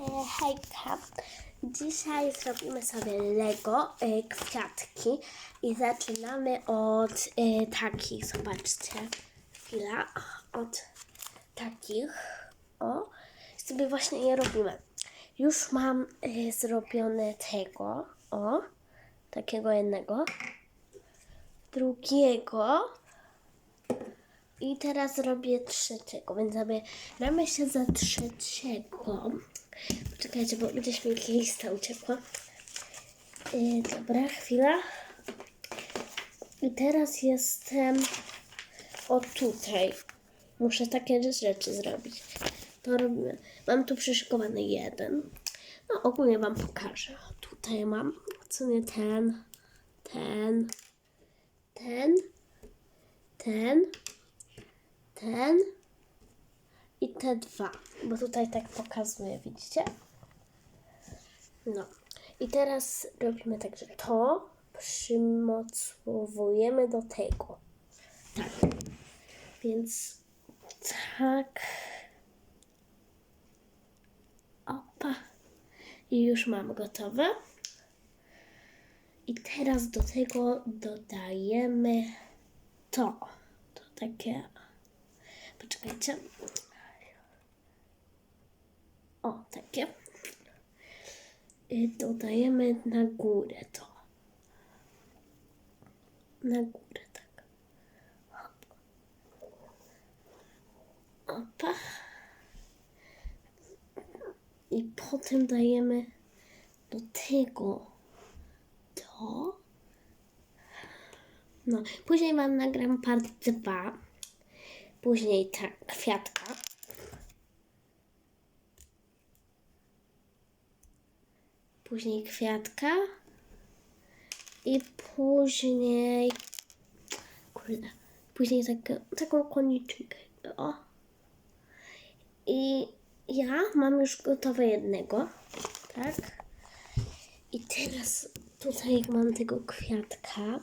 E, hejka. Dzisiaj zrobimy sobie Lego e, kwiatki i zaczynamy od e, takich, zobaczcie. Chwila. Od takich. O. Sobie właśnie je robimy. Już mam zrobione tego. O. Takiego jednego. Drugiego. I teraz robię trzeciego, więc zabieramy się za trzeciego. Poczekajcie, bo gdzieś mi lista uciekła. Yy, dobra, chwila. I teraz jestem o tutaj. Muszę takie rzeczy zrobić. To robimy. Mam tu przyszykowany jeden. No ogólnie wam pokażę. Tutaj mam, co nie ten, ten, ten, ten, ten i te dwa, bo tutaj tak pokazuję, widzicie? No. I teraz robimy tak, że to przymocowujemy do tego. Tak. Więc tak. Opa. I już mam gotowe. I teraz do tego dodajemy to. To takie Poczekajcie. O, takie. I dodajemy na górę to. Na górę, tak. Opa. I potem dajemy do tego to. No, później wam nagram part 2. Później ta kwiatka. Później kwiatka. I później. Kurde. Później takie, taką koniczynkę. O. I ja mam już gotowe jednego. Tak. I teraz tutaj jak mam tego kwiatka,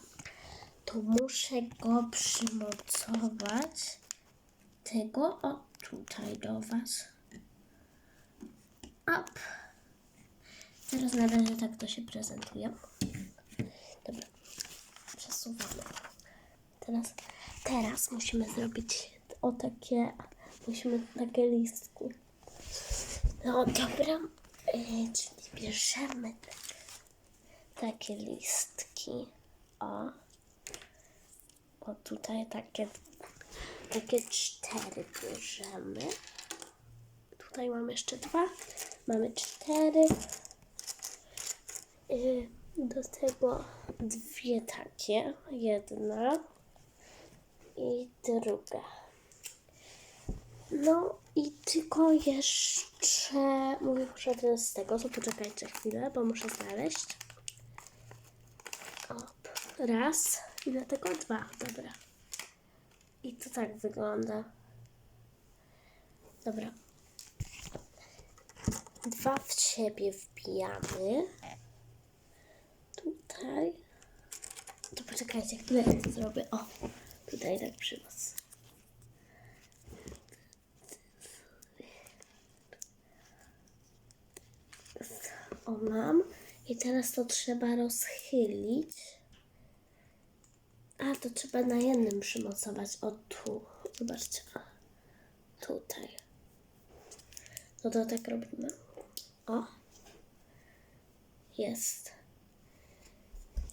to muszę go przymocować tego, o tutaj do Was. Up. Teraz na razie tak to się prezentuje. Dobra, przesuwamy. Teraz, teraz musimy zrobić o takie, musimy takie listki. No dobra, yy, czyli bierzemy tak, takie listki. O. O tutaj takie takie cztery bierzemy. Tutaj mamy jeszcze dwa. Mamy cztery. Y, Do tego dwie takie. Jedna i druga. No i tylko jeszcze muszę ten z tego, to poczekajcie chwilę, bo muszę znaleźć. Op, raz i dlatego dwa, dobra. Tak wygląda. Dobra. Dwa w siebie wbijamy. Tutaj. To poczekajcie, chwilę to zrobię. O, tutaj tak przy was. O, mam. I teraz to trzeba rozchylić. A, to trzeba na jednym przymocować. O, tu. Zobaczcie. Tutaj. No to tak robimy. O. Jest.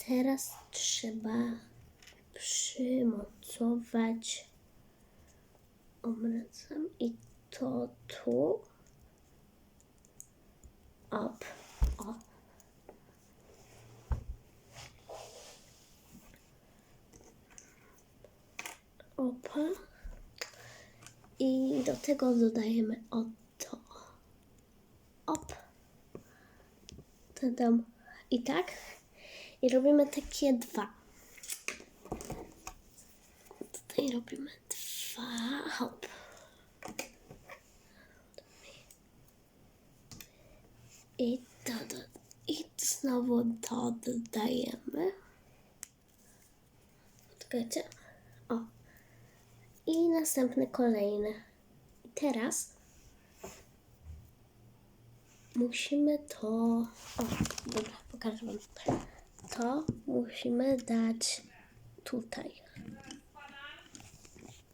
Teraz trzeba przymocować obracam i to tu. Op. O. I do tego dodajemy oto. Op. Dodam. I tak. I robimy takie dwa. Tutaj robimy dwa. Hop. I to, do, i znowu to dodajemy. Poczekajcie. O. I następny kolejny. I teraz musimy to. O, dobra, pokażę Wam. To musimy dać tutaj.